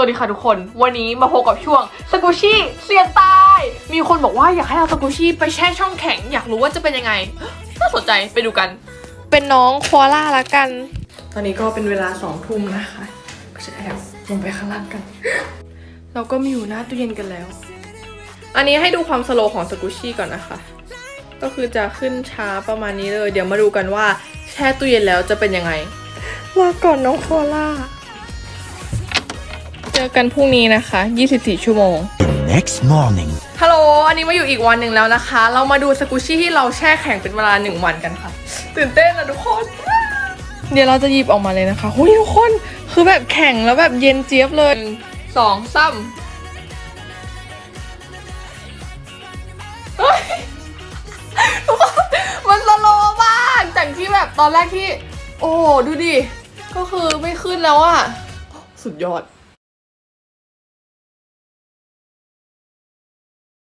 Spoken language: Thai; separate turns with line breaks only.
วัสดีค่ะทุกคน วันนี้มาพบกับช่วงสกูชี่เสียงตาย มีคนบอกว่าอยากให้เอาสกูชี่ไปแช่ช่องแข็ง อยากรู้ว่าจะเป็นยังไง น่าสนใจไปดูกัน เป็นน้องควอล่าละกัน ตอนนี้ก็เป็นเวลาสองทุ่มนะคะ ก็จะแอบลงไปข้างล่างกัน เราก็มีอยู่หน้าตู้เย็นกันแล้ว อันนี้ให้ดูความสโลว์ของสกูชี่ก่อนนะคะ ก็คือจะขึ้นช้าประมาณนี้เลย เดี๋ยวมาดูกันว่าแช่ตู้เย็นแล้วจะเป็นยังไงลาก่อนน้องโคล่าเจ อกันพรุ่งนี้นะคะ 24 ชั่วโมง
Next morning.
ฮัลโหล อันนี้มาอยู่อีกวันหนึ่งแล้วนะคะ เรามาดูสกูชี่ที่เราแช่แข็งเป็นเวลาหนึ่งวันกันค่ะ ตื่นเต้นนะทุกคน เดี๋ยวเราจะหยิบออกมาเลยนะคะหุยทุกคน คือแบบแข็งแล้วแบบเย็นเจี๊ยบเลยหนึ่งสองสามเฮ้ยทุกคนมันสโลว์มากจากที่แบบตอนแรกที่ โอ้โหดูดิ ก็คือไม่ขึ้นแล้วอะสุดยอด